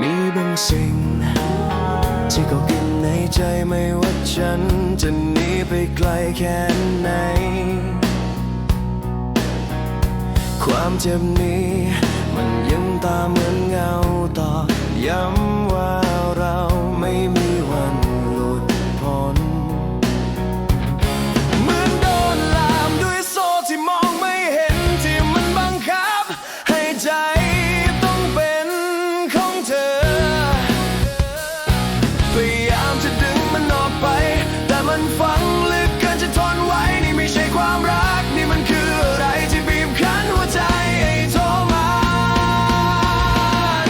มีบางสิ่ง ที่ก็กินในใจไม่ว่าฉัน จะหนีไปไกลแค่ไหน ความเจ็บนี้ มันฝังลึกเกินจะทนไว้ นี่ไม่ใช่ความรัก นี่มันคืออะไรที่บีบคั้นหัวใจให้โทรมาน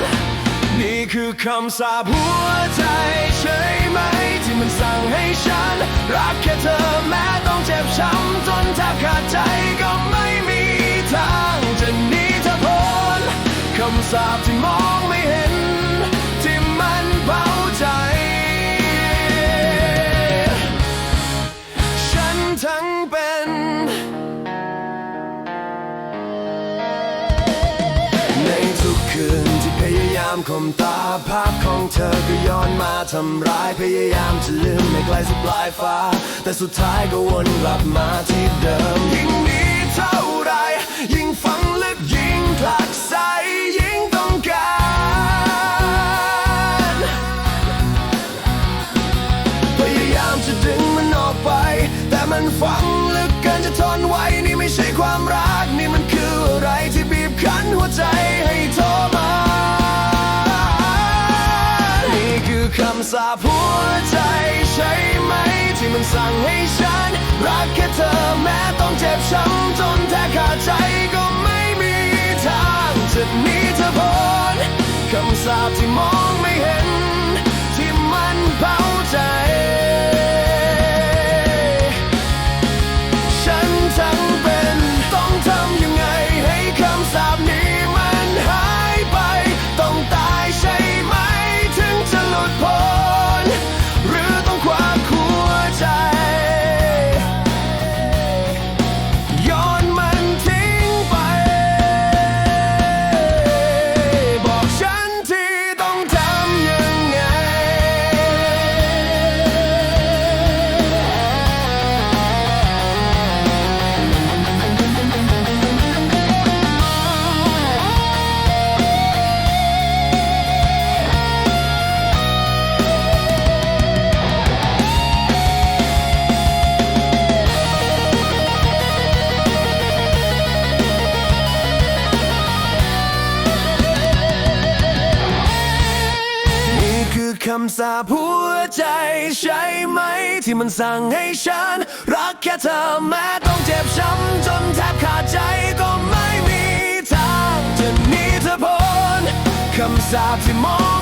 นี่คือคำสาปหัวใจใช่ไหม ที่มันสั่งให้ฉัน รักแค่เธอแม้ต้องเจ็บช้ำจนแทบขาดใจก็ไม่มีทางจะหนีเธอพ้นคำสาปที่มอง คืนที่พยายามข่มตาภาพของเธอก็ย้อนมาทำร้ายพยายามจะลืมไม่ไกลสุดปลายฟ้า แต่สุดท้ายก็วนกลับมาที่เดิม ยิ่งหนีเท่าไร ยิ่งฝังลึกยิ่งผลักใสยิ่งต้องการ พยายามจะดึงมันออกไป แต่มันฝังลึกเกินจะทนไว้นี่ไม่ใช่ความรักาหัวใจใช่ไหม ที่มันสั่งให้ฉัน รักแค่เธอแม้ต้องเจ็บช้ำจนแทบขาดใจก็ไม่มีทางจะหนีเธอพ้นคำสาปที่มองำสาปหัวใจใช่ไหม ที่มันสั่งให้ฉัน รักแค่เธอแม้ต้องเจ็บช้ำจนแทบขาดใจก็ไม่มีทางจะหนีเธอพ้นคำสาปที่มอง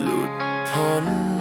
หลุดพ้น